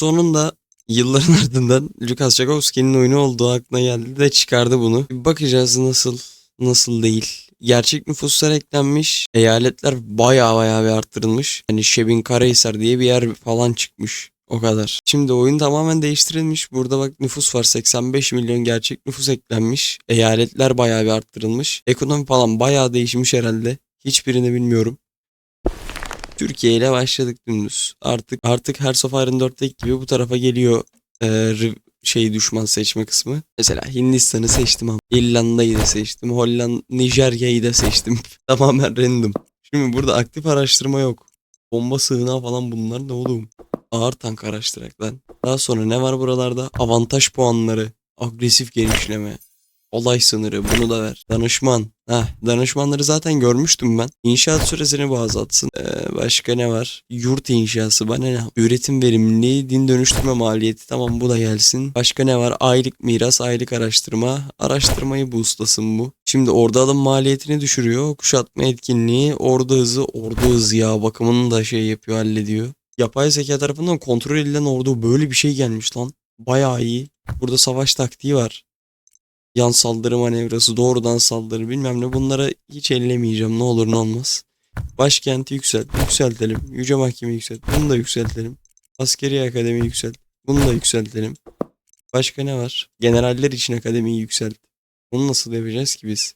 sonunda yılların ardından Lucas Jakowski'nin oyunu olduğu aklına geldi de çıkardı bunu. Bakacağız nasıl nasıl değil. Gerçek nüfuslar eklenmiş. Eyaletler baya baya bir arttırılmış. Hani Şebin Karahisar diye bir yer falan çıkmış. O kadar. Şimdi oyun tamamen değiştirilmiş. Burada bak nüfus var 85 milyon gerçek nüfus eklenmiş. Eyaletler bayağı bir arttırılmış. Ekonomi falan bayağı değişmiş herhalde. Hiçbirini bilmiyorum. Türkiye ile başladık dümdüz. Artık artık Hearts of Iron 4'teki gibi bu tarafa geliyor e, şey düşman seçme kısmı. Mesela Hindistan'ı seçtim ama İrlanda'yı da seçtim. Hollanda, Nijerya'yı da seçtim. Tamamen random. Şimdi burada aktif araştırma yok. Bomba sığınağı falan bunlar ne oğlum? Ağır tank araştırak lan. Daha sonra ne var buralarda? Avantaj puanları. Agresif genişleme. Olay sınırı bunu da ver. Danışman. Heh, danışmanları zaten görmüştüm ben. İnşaat süresini bu azaltsın. Ee, başka ne var? Yurt inşası bana ne? Üretim verimliliği, din dönüştürme maliyeti. Tamam bu da gelsin. Başka ne var? Aylık miras, aylık araştırma. Araştırmayı boostlasın bu. Şimdi ordu alım maliyetini düşürüyor. Kuşatma etkinliği, ordu hızı, ordu hızı ya bakımını da şey yapıyor, hallediyor. Yapay zeka tarafından kontrol edilen ordu böyle bir şey gelmiş lan. Bayağı iyi. Burada savaş taktiği var yan saldırı manevrası, doğrudan saldırı bilmem ne bunlara hiç ellemeyeceğim ne olur ne olmaz. Başkenti yükselt, yükseltelim. Yüce Mahkeme yükselt, bunu da yükseltelim. Askeri akademi yükselt, bunu da yükseltelim. Başka ne var? Generaller için akademiyi yükselt. Bunu nasıl yapacağız ki biz?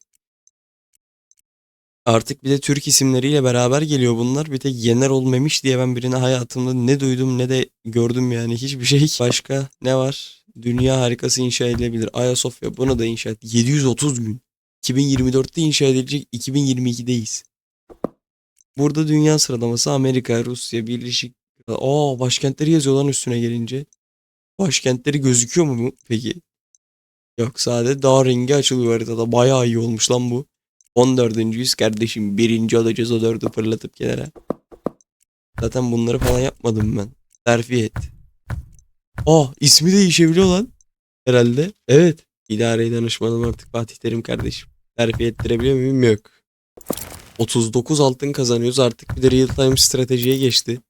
Artık bir de Türk isimleriyle beraber geliyor bunlar. Bir tek Yener olmamış diye ben birine hayatımda ne duydum ne de gördüm yani hiçbir şey. Başka ne var? Dünya harikası inşa edilebilir. Ayasofya bunu da inşa et. 730 gün. 2024'te inşa edilecek 2022'deyiz. Burada dünya sıralaması Amerika, Rusya, Birleşik... Aa başkentleri yazıyor lan üstüne gelince. Başkentleri gözüküyor mu peki? Yok sadece dağ rengi açılıyor haritada. Bayağı iyi olmuş lan bu. 14. yüz kardeşim. Birinci olacağız o dördü fırlatıp kenara. Zaten bunları falan yapmadım ben. Terfi et. Aa ismi değişebiliyor lan. Herhalde. Evet. İdare danışmanım artık Fatih Terim kardeşim. Terfi ettirebiliyor muyum? Yok. 39 altın kazanıyoruz. Artık bir de real time stratejiye geçti.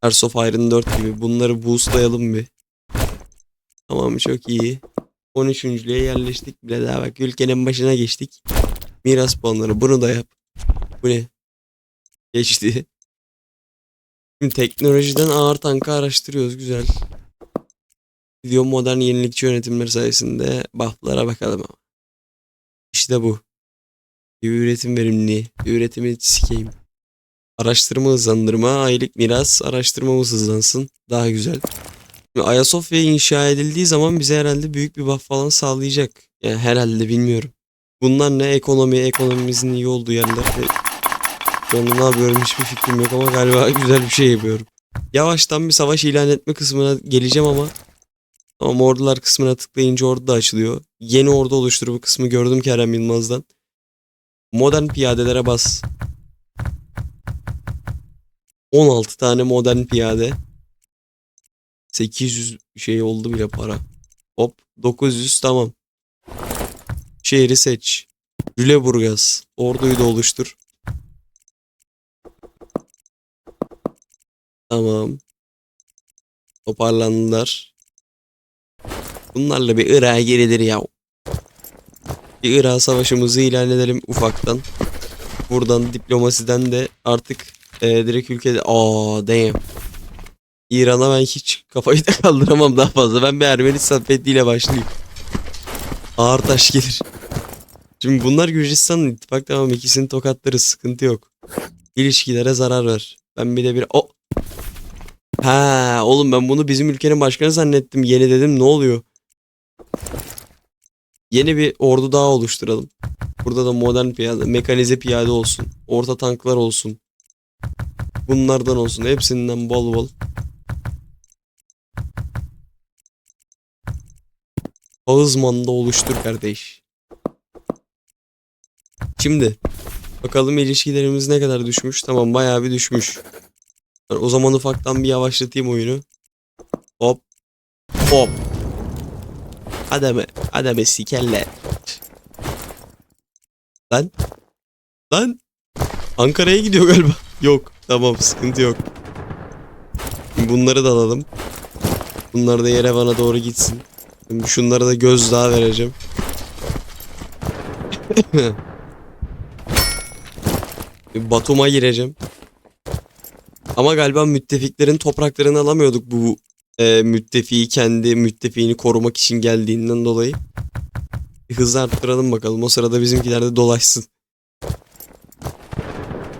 Hearts of Iron 4 gibi. Bunları boostlayalım bir. Tamam çok iyi. 13.lüğe yerleştik bile daha bak ülkenin başına geçtik. Miras puanları bunu da yap. Bu ne? Geçti. Teknolojiden ağır tankı araştırıyoruz güzel. Video modern yenilikçi yönetimleri sayesinde buff'lara bakalım ama. İşte bu. Bir üretim verimliliği. Bir üretimi sikeyim. Araştırma hızlandırma, aylık miras, araştırmamız hızlansın. Daha güzel. Şimdi Ayasofya inşa edildiği zaman bize herhalde büyük bir buff falan sağlayacak. Yani herhalde bilmiyorum. Bunlar ne? Ekonomi, ekonomimizin iyi olduğu yerler. Şu ne yapıyorum hiçbir fikrim yok ama galiba güzel bir şey yapıyorum. Yavaştan bir savaş ilan etme kısmına geleceğim ama ama ordular kısmına tıklayınca ordu da açılıyor. Yeni ordu oluştur bu kısmı gördüm Kerem Yılmaz'dan. Modern piyadelere bas. 16 tane modern piyade. 800 şey oldu bile para. Hop 900 tamam. Şehri seç. Lüleburgaz. Orduyu da oluştur. Tamam. Toparlandılar. Bunlarla bir Irak'a gerilir ya. Bir Irak savaşımızı ilan edelim ufaktan. Buradan diplomasiden de artık e, direkt ülkede... Aa damn. İran'a ben hiç kafayı da kaldıramam daha fazla. Ben bir Ermenistan fethiyle başlayayım. Ağır taş gelir. Şimdi bunlar Gürcistan'ın ittifak tamam ikisini tokatlarız sıkıntı yok. İlişkilere zarar ver. Ben bir de bir... O... Ha oğlum ben bunu bizim ülkenin başkanı zannettim. Yeni dedim ne oluyor? Yeni bir ordu daha oluşturalım. Burada da modern piyade, mekanize piyade olsun. Orta tanklar olsun. Bunlardan olsun. Hepsinden bol bol. Ağızman'da oluştur kardeş. Şimdi bakalım ilişkilerimiz ne kadar düşmüş. Tamam bayağı bir düşmüş. Ben o zaman ufaktan bir yavaşlatayım oyunu. Hop. Hop. Adamı, adamı sikerler. Lan. Lan. Ankara'ya gidiyor galiba. Yok. Tamam sıkıntı yok. Bunları da alalım. Bunlar da Yerevan'a doğru gitsin. Şimdi şunlara da gözdağı vereceğim. Bir Batum'a gireceğim. Ama galiba müttefiklerin topraklarını alamıyorduk bu e, müttefiği kendi müttefiğini korumak için geldiğinden dolayı. Bir hız arttıralım bakalım. O sırada bizimkiler de dolaşsın.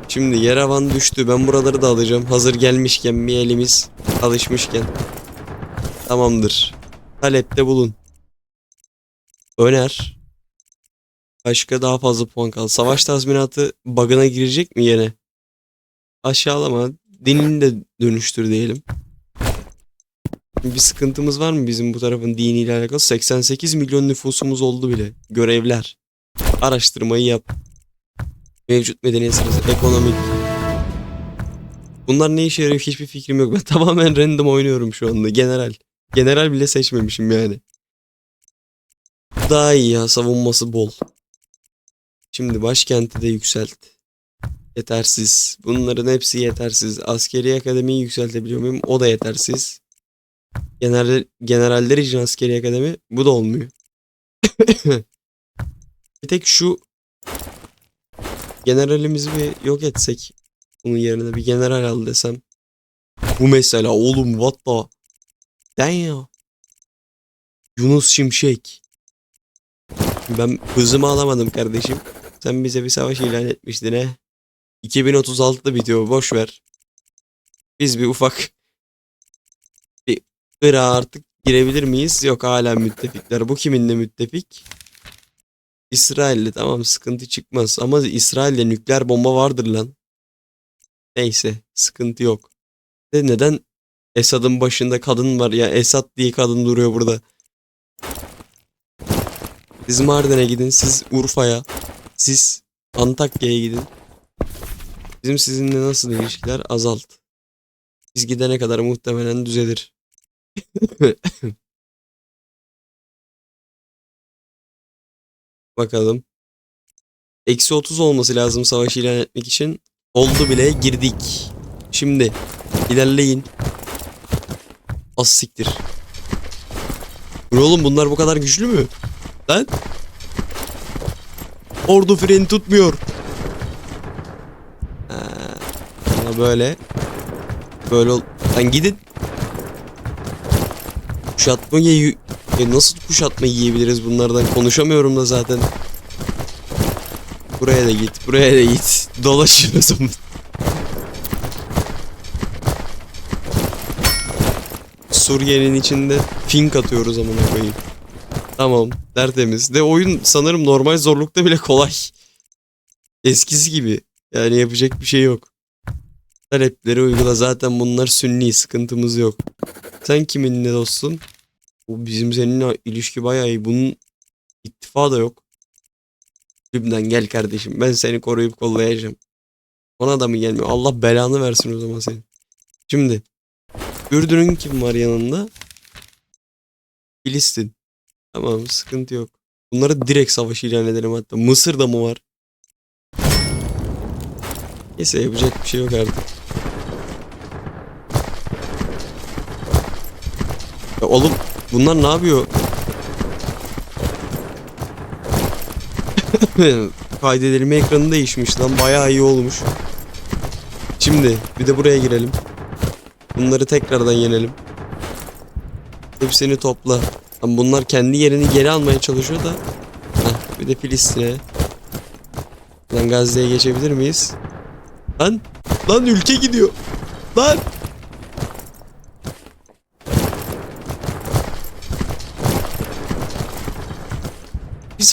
Şimdi Yerevan düştü. Ben buraları da alacağım. Hazır gelmişken bir elimiz alışmışken. Tamamdır. Talepte bulun. Öner. Başka daha fazla puan kaldı. Savaş tazminatı bug'ına girecek mi yine? Aşağılama. Dinini de dönüştür diyelim. Bir sıkıntımız var mı bizim bu tarafın diniyle alakalı? 88 milyon nüfusumuz oldu bile. Görevler. Araştırmayı yap. Mevcut medeniyet. Ekonomik. Bunlar ne işe yarıyor hiçbir fikrim yok. Ben tamamen random oynuyorum şu anda. General. General bile seçmemişim yani. Daha iyi ya savunması bol. Şimdi başkenti de yükselt. Yetersiz. Bunların hepsi yetersiz. Askeri akademiyi yükseltebiliyor muyum? O da yetersiz. General, generaller için askeri akademi bu da olmuyor. bir tek şu generalimizi bir yok etsek bunun yerine bir general al desem. Bu mesela oğlum what the damn. Yunus Şimşek. Ben hızımı alamadım kardeşim. Sen bize bir savaş ilan etmiştin he. 2036'da bitiyor boş ver. Biz bir ufak bir Irak'a artık girebilir miyiz? Yok hala müttefikler. Bu kiminle müttefik? İsrail'le tamam sıkıntı çıkmaz ama İsrail'de nükleer bomba vardır lan. Neyse sıkıntı yok. De neden Esad'ın başında kadın var ya Esad diye kadın duruyor burada. Siz Mardin'e gidin, siz Urfa'ya, siz Antakya'ya gidin. Bizim sizinle nasıl ilişkiler azalt. Biz gidene kadar muhtemelen düzelir. Bakalım. Eksi 30 olması lazım savaş ilan etmek için. Oldu bile girdik. Şimdi ilerleyin. Az siktir. Oğlum bunlar bu kadar güçlü mü? Lan? Ordu freni tutmuyor. Ha, ama böyle. Böyle ol. Lan gidin. Kuşatma ye e nasıl kuşatma yiyebiliriz bunlardan? Konuşamıyorum da zaten. Buraya da git, buraya da git. Dolaşıyoruz. Suriye'nin içinde fink atıyoruz amına koyayım. Tamam, tertemiz. De oyun sanırım normal zorlukta bile kolay. Eskisi gibi. Yani yapacak bir şey yok. Talepleri uygula zaten bunlar sünni sıkıntımız yok. Sen kiminle dostsun? Bu bizim seninle ilişki bayağı iyi. Bunun ittifa da yok. Lübnan gel kardeşim. Ben seni koruyup kollayacağım. Ona da mı gelmiyor? Allah belanı versin o zaman senin. Şimdi. Ürdün'ün kim var yanında? Filistin. Tamam sıkıntı yok. Bunları direkt savaş ilan edelim hatta. Mısır'da mı var? Neyse yapacak bir şey yok artık. Ya oğlum bunlar ne yapıyor? Kaydedilme ekranı değişmiş lan bayağı iyi olmuş. Şimdi bir de buraya girelim. Bunları tekrardan yenelim. Hepsini topla. Lan bunlar kendi yerini geri almaya çalışıyor da. Heh, bir de Filistin'e. Lan Gazze'ye geçebilir miyiz? Lan lan ülke gidiyor. Lan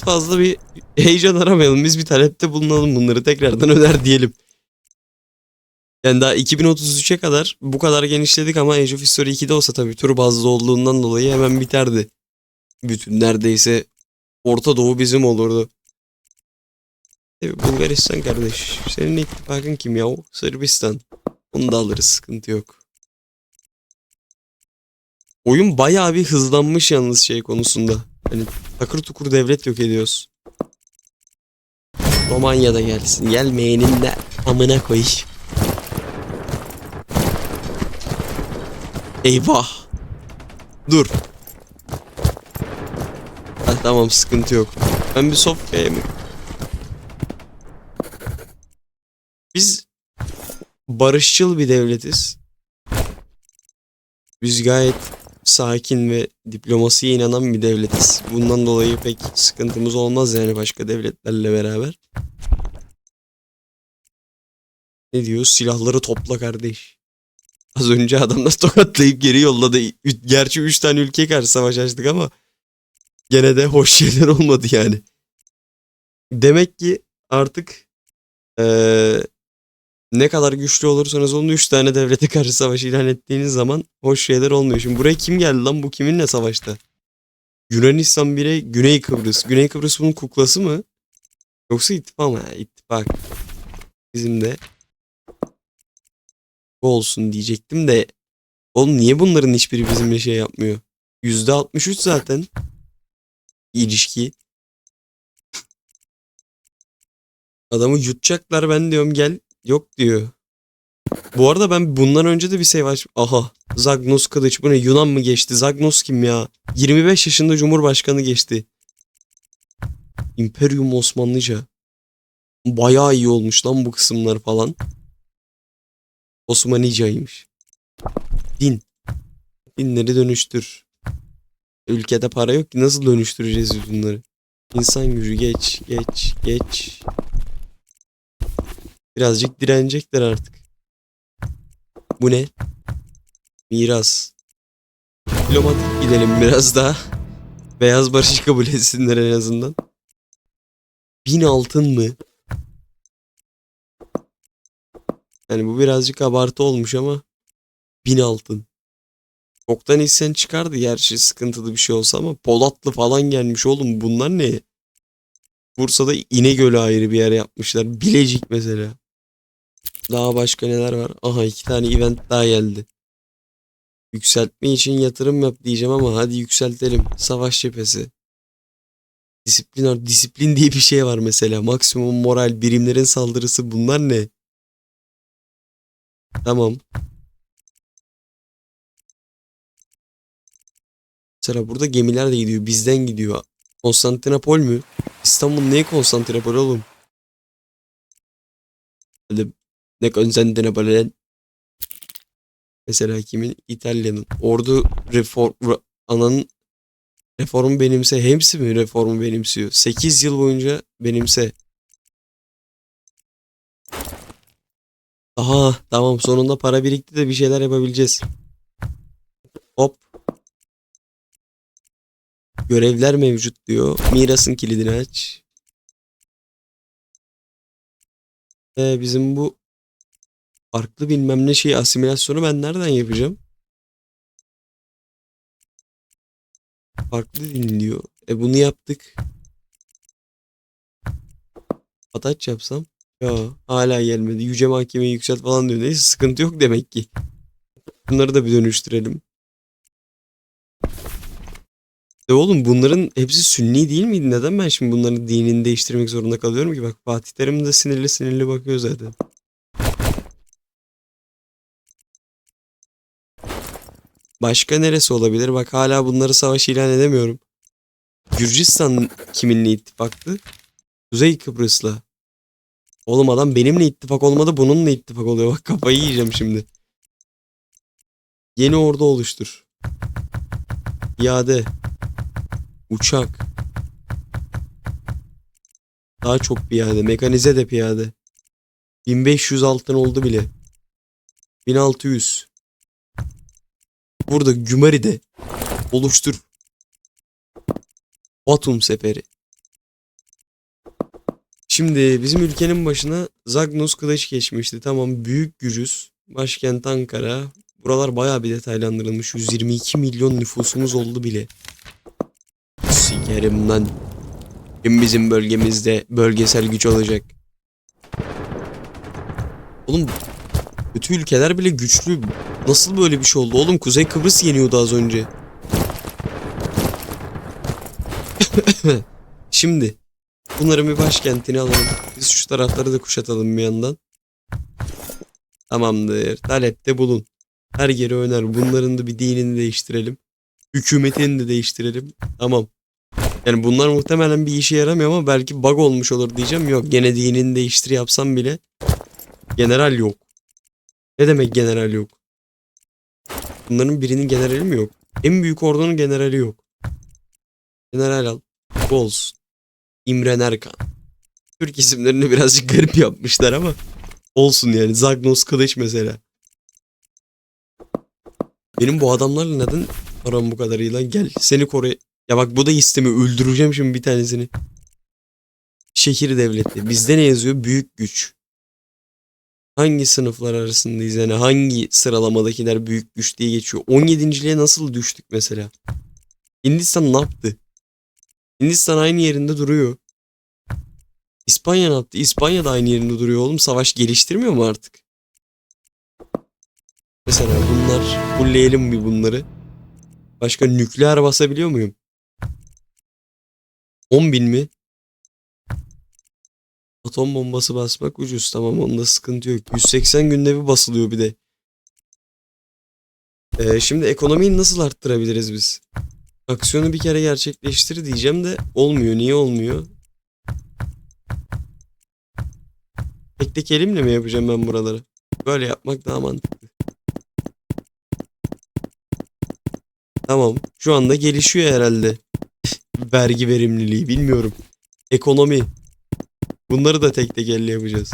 fazla bir heyecan aramayalım. Biz bir talepte bulunalım bunları tekrardan öder diyelim. Yani daha 2033'e kadar bu kadar genişledik ama Age of History 2'de olsa tabii tur bazlı olduğundan dolayı hemen biterdi. Bütün neredeyse Orta Doğu bizim olurdu. Bulgaristan kardeş. Senin ittifakın kim ya? Sırbistan. Onu da alırız sıkıntı yok. Oyun bayağı bir hızlanmış yalnız şey konusunda. Hani takır tukur devlet yok ediyoruz. Romanya'da gelsin. Gelmeyenin de amına koy. Eyvah. Dur. Ha, tamam sıkıntı yok. Ben bir Sofya'ya mı? Biz barışçıl bir devletiz. Biz gayet sakin ve diplomasiye inanan bir devletiz. Bundan dolayı pek sıkıntımız olmaz yani başka devletlerle beraber. Ne diyor? Silahları topla kardeş. Az önce adamlar tokatlayıp geri yolladı. Gerçi 3 tane ülke karşı savaş açtık ama gene de hoş şeyler olmadı yani. Demek ki artık eee, ne kadar güçlü olursanız olun 3 tane devlete karşı savaş ilan ettiğiniz zaman hoş şeyler olmuyor. Şimdi buraya kim geldi lan? Bu kiminle savaşta? Yunanistan bire Güney Kıbrıs. Güney Kıbrıs bunun kuklası mı? Yoksa ittifak mı? Ha, ittifak. Bizim de bu olsun diyecektim de oğlum niye bunların hiçbiri bizimle şey yapmıyor? %63 zaten ilişki. Adamı yutacaklar ben diyorum gel. Yok diyor. Bu arada ben bundan önce de bir savaş... Aha. Zagnos Kılıç. Bu ne? Yunan mı geçti? Zagnos kim ya? 25 yaşında Cumhurbaşkanı geçti. İmperium Osmanlıca. Bayağı iyi olmuş lan bu kısımlar falan. Osmanicaymış. Din. Dinleri dönüştür. Ülkede para yok ki nasıl dönüştüreceğiz bunları? İnsan gücü geç, geç, geç. Birazcık direnecekler artık. Bu ne? Miras. Diplomatik gidelim biraz daha. Beyaz barış kabul etsinler en azından. Bin altın mı? Yani bu birazcık abartı olmuş ama bin altın. Çoktan isyan çıkardı gerçi sıkıntılı bir şey olsa ama Polatlı falan gelmiş oğlum bunlar ne? Bursa'da İnegöl'ü ayrı bir yer yapmışlar. Bilecik mesela. Daha başka neler var? Aha iki tane event daha geldi. Yükseltme için yatırım yap diyeceğim ama hadi yükseltelim. Savaş cephesi. Disiplin, disiplin diye bir şey var mesela. Maksimum moral, birimlerin saldırısı bunlar ne? Tamam. Mesela burada gemiler de gidiyor. Bizden gidiyor. Konstantinopol mü? İstanbul neye Konstantinopol oğlum? Öyle ne Konstantinopol lan? Mesela kimin? İtalya'nın. Ordu reform ananın reformu benimse. Hepsi mi reformu benimsiyor? 8 yıl boyunca benimse. Aha tamam sonunda para birikti de bir şeyler yapabileceğiz. Hop. Görevler mevcut diyor. Mirasın kilidini aç. Ee, bizim bu farklı bilmem ne şey asimilasyonu ben nereden yapacağım? Farklı din diyor. E bunu yaptık. Ataç yapsam. Ya hala gelmedi. Yüce mahkemeyi yükselt falan diyor. Neyse sıkıntı yok demek ki. Bunları da bir dönüştürelim. E oğlum bunların hepsi sünni değil miydi? Neden ben şimdi bunların dinini değiştirmek zorunda kalıyorum ki? Bak Fatih Terim de sinirli sinirli bakıyor zaten. Başka neresi olabilir? Bak hala bunları savaş ilan edemiyorum. Gürcistan kiminle ittifaktı? Kuzey Kıbrıs'la. Oğlum adam benimle ittifak olmadı bununla ittifak oluyor. Bak kafayı yiyeceğim şimdi. Yeni ordu oluştur. İade. Uçak. Daha çok piyade. Mekanize de piyade. 1500 altın oldu bile. 1600. Burada Gümeri'de oluştur. Batum seferi. Şimdi bizim ülkenin başına Zagnos Kılıç geçmişti. Tamam büyük Gürüz. Başkent Ankara. Buralar bayağı bir detaylandırılmış. 122 milyon nüfusumuz oldu bile. Sikerim lan. Kim bizim bölgemizde bölgesel güç olacak? Oğlum kötü ülkeler bile güçlü. Nasıl böyle bir şey oldu? Oğlum Kuzey Kıbrıs yeniyordu az önce. Şimdi bunların bir başkentini alalım. Biz şu tarafları da kuşatalım bir yandan. Tamamdır. Talepte bulun. Her yeri öner. Bunların da bir dinini değiştirelim. Hükümetini de değiştirelim. Tamam. Yani bunlar muhtemelen bir işe yaramıyor ama belki bug olmuş olur diyeceğim. Yok gene dinini değiştir yapsam bile general yok. Ne demek general yok? Bunların birinin generali mi yok? En büyük ordunun generali yok. General al. Bu olsun. İmren Erkan. Türk isimlerini birazcık garip yapmışlar ama olsun yani. Zagnos Kılıç mesela. Benim bu adamlarla neden aram bu kadar iyi lan? Gel seni koru. Ya bak bu da istemi. Öldüreceğim şimdi bir tanesini. Şehir devleti. Bizde ne yazıyor? Büyük güç. Hangi sınıflar arasındayız yani? Hangi sıralamadakiler büyük güç diye geçiyor? 17.liğe nasıl düştük mesela? Hindistan ne yaptı? Hindistan aynı yerinde duruyor. İspanya ne yaptı? İspanya da aynı yerinde duruyor oğlum. Savaş geliştirmiyor mu artık? Mesela bunlar fullleyelim bir bunları. Başka nükleer basabiliyor muyum? 10 bin mi? Atom bombası basmak ucuz tamam onda sıkıntı yok. 180 günde bir basılıyor bir de. Ee, şimdi ekonomiyi nasıl arttırabiliriz biz? Aksiyonu bir kere gerçekleştir diyeceğim de olmuyor. Niye olmuyor? Tek tek elimle mi yapacağım ben buraları? Böyle yapmak daha mantıklı. Tamam. Şu anda gelişiyor herhalde. Vergi verimliliği bilmiyorum. Ekonomi. Bunları da tek tek elle yapacağız.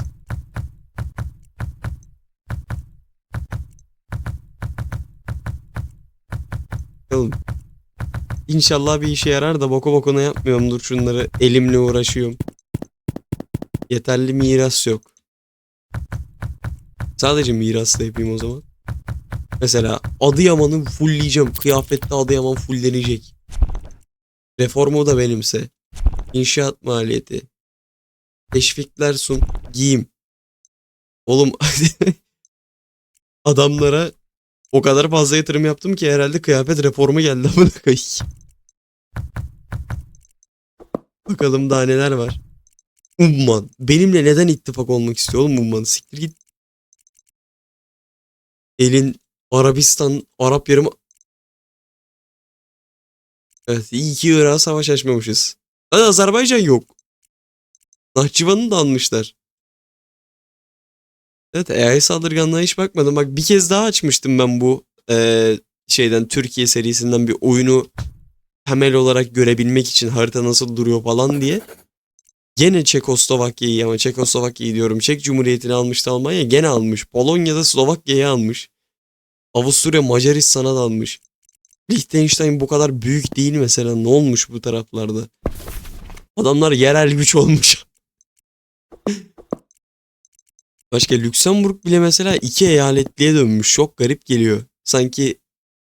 Bakalım. İnşallah bir işe yarar da boku bokuna yapmıyorumdur şunları. Elimle uğraşıyorum. Yeterli miras yok. Sadece mirasla yapayım o zaman. Mesela Adıyaman'ı fullleyeceğim. Kıyafette Adıyaman fulllenecek. Reformu da benimse. İnşaat maliyeti. Teşvikler sun. Giyim. Oğlum adamlara o kadar fazla yatırım yaptım ki herhalde kıyafet reformu geldi amına koyayım. Bakalım daha neler var. Umman. Benimle neden ittifak olmak istiyor oğlum Umman? Siktir git. Elin Arabistan, Arap yarımı... Evet iyi ki Irak'a savaş açmamışız. Hadi Azerbaycan yok. Nahçıvan'ı da almışlar. Evet AI saldırganlığa hiç bakmadım. Bak bir kez daha açmıştım ben bu eee, şeyden Türkiye serisinden bir oyunu temel olarak görebilmek için harita nasıl duruyor falan diye. Gene Çekoslovakya'yı ama Çekoslovakya'yı diyorum. Çek Cumhuriyeti'ni almıştı Almanya. Gene almış. Polonya'da Slovakya'yı almış. Avusturya Macaristan'a da almış. Liechtenstein bu kadar büyük değil mesela. Ne olmuş bu taraflarda? Adamlar yerel güç olmuş. Başka Lüksemburg bile mesela iki eyaletliğe dönmüş. Çok garip geliyor. Sanki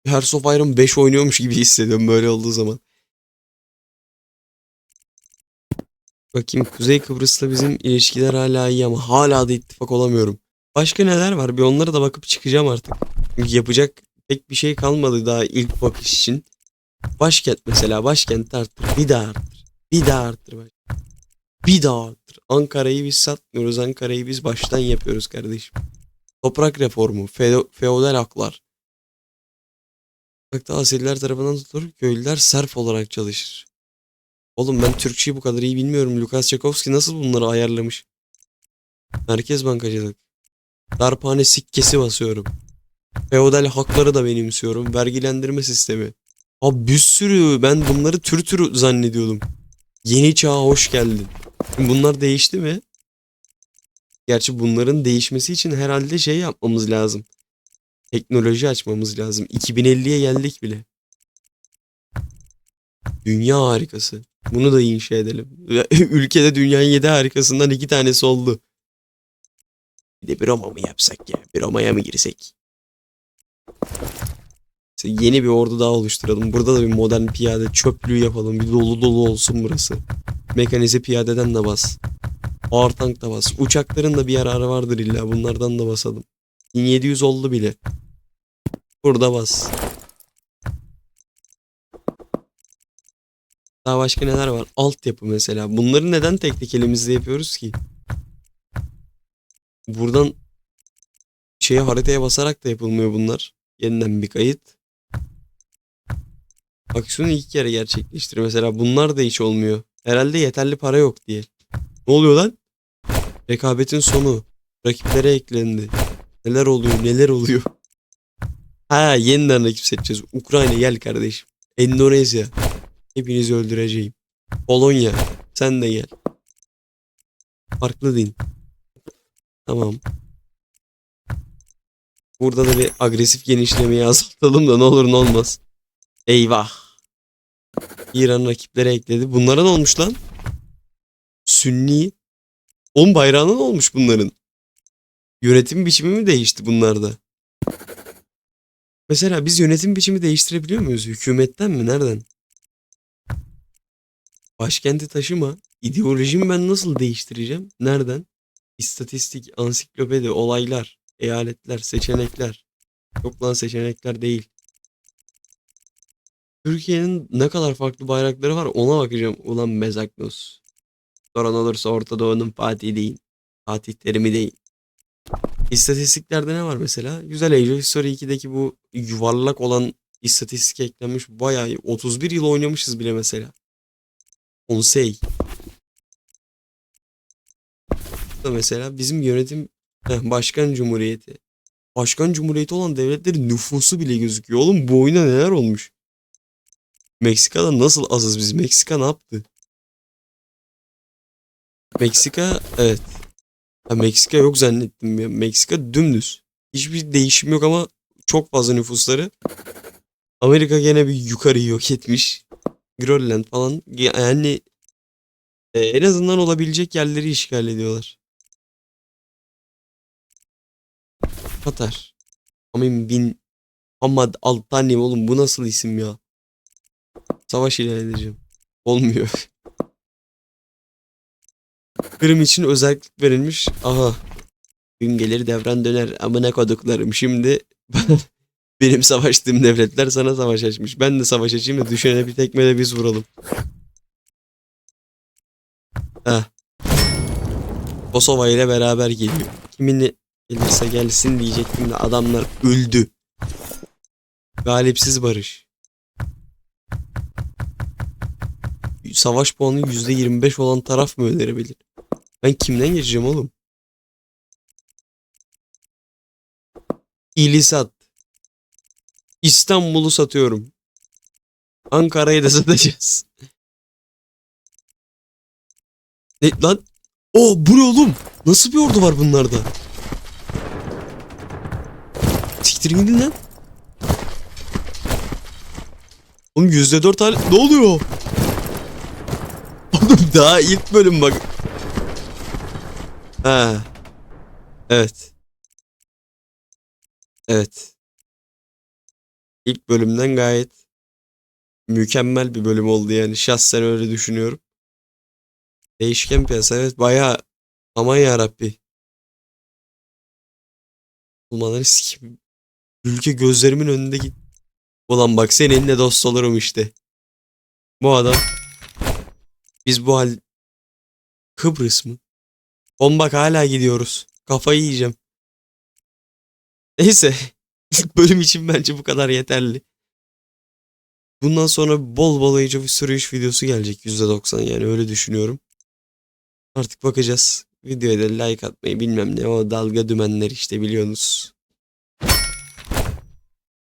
Hearts of Iron 5 oynuyormuş gibi hissediyorum böyle olduğu zaman. Bakayım Kuzey Kıbrıs'la bizim ilişkiler hala iyi ama hala da ittifak olamıyorum. Başka neler var? Bir onlara da bakıp çıkacağım artık. Çünkü yapacak pek bir şey kalmadı daha ilk bakış için. Başkent mesela başkent arttır. Bir daha arttır. Bir daha arttır. Bir arttır. Ankara'yı biz satmıyoruz. Ankara'yı biz baştan yapıyoruz kardeşim. Toprak reformu. feo- feodal haklar. Toprakta asiller tarafından tutulur. Köylüler serf olarak çalışır. Oğlum ben Türkçeyi bu kadar iyi bilmiyorum. Lukas Çakovski nasıl bunları ayarlamış? Merkez bankacılık. Darphane sikkesi basıyorum. Feodal hakları da benimsiyorum. Vergilendirme sistemi. Abi bir sürü ben bunları tür tür zannediyordum. Yeni çağa hoş geldin. Bunlar değişti mi? Gerçi bunların değişmesi için herhalde şey yapmamız lazım. Teknoloji açmamız lazım. 2050'ye geldik bile. Dünya harikası. Bunu da inşa edelim. Ülkede dünyanın 7 harikasından iki tanesi oldu. Bir de bir Roma mı yapsak ya? Bir Roma'ya mı girsek? Yeni bir ordu daha oluşturalım. Burada da bir modern piyade çöplüğü yapalım. Bir dolu dolu olsun burası. Mekanize piyadeden de bas. Ağır tank da bas. Uçakların da bir yararı vardır illa. Bunlardan da basalım. 1700 oldu bile. Burada bas. Daha başka neler var? Altyapı mesela. Bunları neden tek tek elimizde yapıyoruz ki? Buradan şeye haritaya basarak da yapılmıyor bunlar. Yeniden bir kayıt. aksiyonu iki kere gerçekleştir. Mesela bunlar da hiç olmuyor. Herhalde yeterli para yok diye. Ne oluyor lan? Rekabetin sonu. Rakiplere eklendi. Neler oluyor neler oluyor. Ha yeniden rakip seçeceğiz. Ukrayna gel kardeşim. Endonezya. Hepinizi öldüreceğim. Polonya. Sen de gel. Farklı din. Tamam. Burada da bir agresif genişlemeyi azaltalım da ne olur ne olmaz. Eyvah. İran rakiplere ekledi. Bunlara ne olmuş lan? Sünni. Oğlum bayrağına ne olmuş bunların? Yönetim biçimi mi değişti bunlarda? Mesela biz yönetim biçimi değiştirebiliyor muyuz? Hükümetten mi? Nereden? Başkenti taşıma. İdeolojimi ben nasıl değiştireceğim? Nereden? İstatistik, ansiklopedi, olaylar, eyaletler, seçenekler. Yok lan seçenekler değil. Türkiye'nin ne kadar farklı bayrakları var ona bakacağım. Ulan Mezaknos. Soran olursa Orta Doğu'nun Fatih değil. Fatih Terim'i değil. İstatistiklerde ne var mesela? Güzel Age of History 2'deki bu yuvarlak olan istatistik eklenmiş. Bayağı iyi. 31 yıl oynamışız bile mesela. Konsey. Da mesela bizim yönetim Heh, başkan cumhuriyeti. Başkan cumhuriyeti olan devletlerin nüfusu bile gözüküyor. Oğlum bu oyuna neler olmuş? Meksika'da nasıl azız biz? Meksika ne yaptı? Meksika evet. Ha, Meksika yok zannettim ya. Meksika dümdüz. Hiçbir değişim yok ama çok fazla nüfusları. Amerika gene bir yukarıyı yok etmiş. Grönland falan yani e, en azından olabilecek yerleri işgal ediyorlar. Katar. Amin bin Hamad Altani oğlum bu nasıl isim ya? Savaş ilan edeceğim. Olmuyor. Kırım için özellik verilmiş. Aha. Gün gelir devran döner. Amına koduklarım. Şimdi benim savaştığım devletler sana savaş açmış. Ben de savaş açayım da düşene bir tekme de biz vuralım. Heh. Kosova ile beraber geliyor. Kimin gelirse gelsin diyecektim de adamlar öldü. Galipsiz barış. Savaş puanı %25 olan taraf mı önerebilir? Ben kimden geçeceğim oğlum? İlisat. İstanbul'u satıyorum. Ankara'yı da satacağız. Ne lan? O bu ne oğlum? Nasıl bir ordu var bunlarda? Siktir gidin lan. Oğlum %4 hal... Ne oluyor? Oğlum daha ilk bölüm bak. Ha. Evet. Evet. İlk bölümden gayet mükemmel bir bölüm oldu yani. Şahsen öyle düşünüyorum. Değişken piyasa evet bayağı aman yarabbi. Olmaları sikim. Ülke gözlerimin önünde git. Ulan bak seninle dost olurum işte. Bu adam. Biz bu hal... Kıbrıs mı? Oğlum bak hala gidiyoruz. Kafayı yiyeceğim. Neyse. Bölüm için bence bu kadar yeterli. Bundan sonra bol bol Age History 3 videosu gelecek %90 yani öyle düşünüyorum. Artık bakacağız. Videoya da like atmayı bilmem ne o dalga dümenler işte biliyorsunuz.